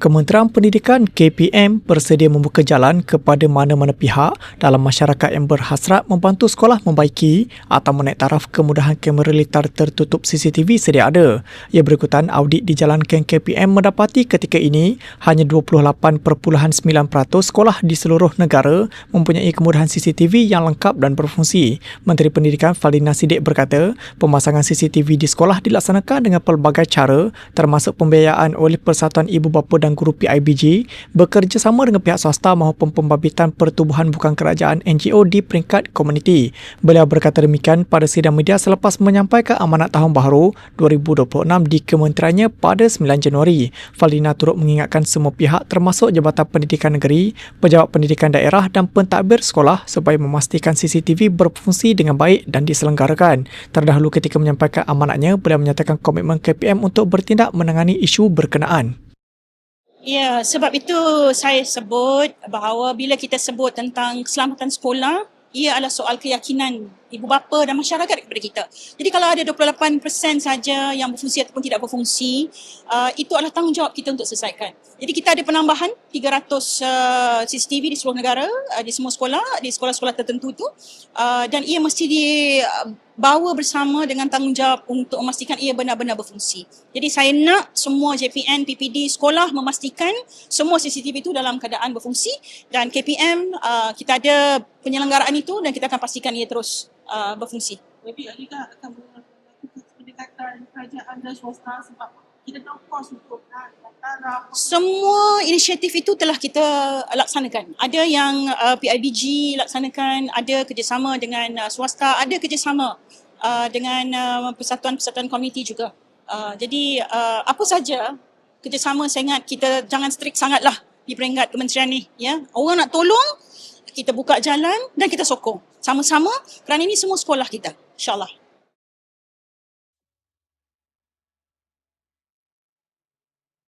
Kementerian Pendidikan KPM bersedia membuka jalan kepada mana-mana pihak dalam masyarakat yang berhasrat membantu sekolah membaiki atau menaik taraf kemudahan kamera litar tertutup CCTV sedia ada. Ia berikutan audit dijalankan KPM mendapati ketika ini hanya 28.9% sekolah di seluruh negara mempunyai kemudahan CCTV yang lengkap dan berfungsi. Menteri Pendidikan Faldina Sidik berkata, pemasangan CCTV di sekolah dilaksanakan dengan pelbagai cara termasuk pembiayaan oleh Persatuan Ibu Bapa dan Guru PIBG bekerjasama dengan pihak swasta maupun pembabitan pertubuhan bukan kerajaan NGO di peringkat komuniti. Beliau berkata demikian pada sidang media selepas menyampaikan amanat tahun baharu 2026 di kementeriannya pada 9 Januari. Faldina turut mengingatkan semua pihak termasuk Jabatan Pendidikan Negeri, Pejabat Pendidikan Daerah dan pentadbir sekolah supaya memastikan CCTV berfungsi dengan baik dan diselenggarakan. Terdahulu ketika menyampaikan amanatnya, beliau menyatakan komitmen KPM untuk bertindak menangani isu berkenaan. Ya, sebab itu saya sebut bahawa bila kita sebut tentang keselamatan sekolah, ia adalah soal keyakinan ibu bapa dan masyarakat kepada kita. Jadi kalau ada 28% saja yang berfungsi ataupun tidak berfungsi, uh, itu adalah tanggungjawab kita untuk selesaikan. Jadi kita ada penambahan 300 uh, CCTV di seluruh negara, uh, di semua sekolah, di sekolah-sekolah tertentu itu uh, dan ia mesti dibawa bersama dengan tanggungjawab untuk memastikan ia benar-benar berfungsi. Jadi saya nak semua JPN, PPD, sekolah memastikan semua CCTV itu dalam keadaan berfungsi dan KPM uh, kita ada penyelenggaraan itu dan kita akan pastikan ia terus uh, berfungsi. Maybe adakah akan melakukan pendekatan kerajaan dan swasta sebab kita tahu kos untuk. Semua inisiatif itu telah kita laksanakan. Ada yang uh, PIBG laksanakan, ada kerjasama dengan uh, swasta, ada kerjasama uh, dengan uh, persatuan-persatuan komuniti juga. Uh, jadi uh, apa saja kerjasama saya ingat kita jangan strict sangatlah di peringkat kementerian ni. Ya, Orang nak tolong, kita buka jalan dan kita sokong. Sama-sama kerana ini semua sekolah kita. İnşallah.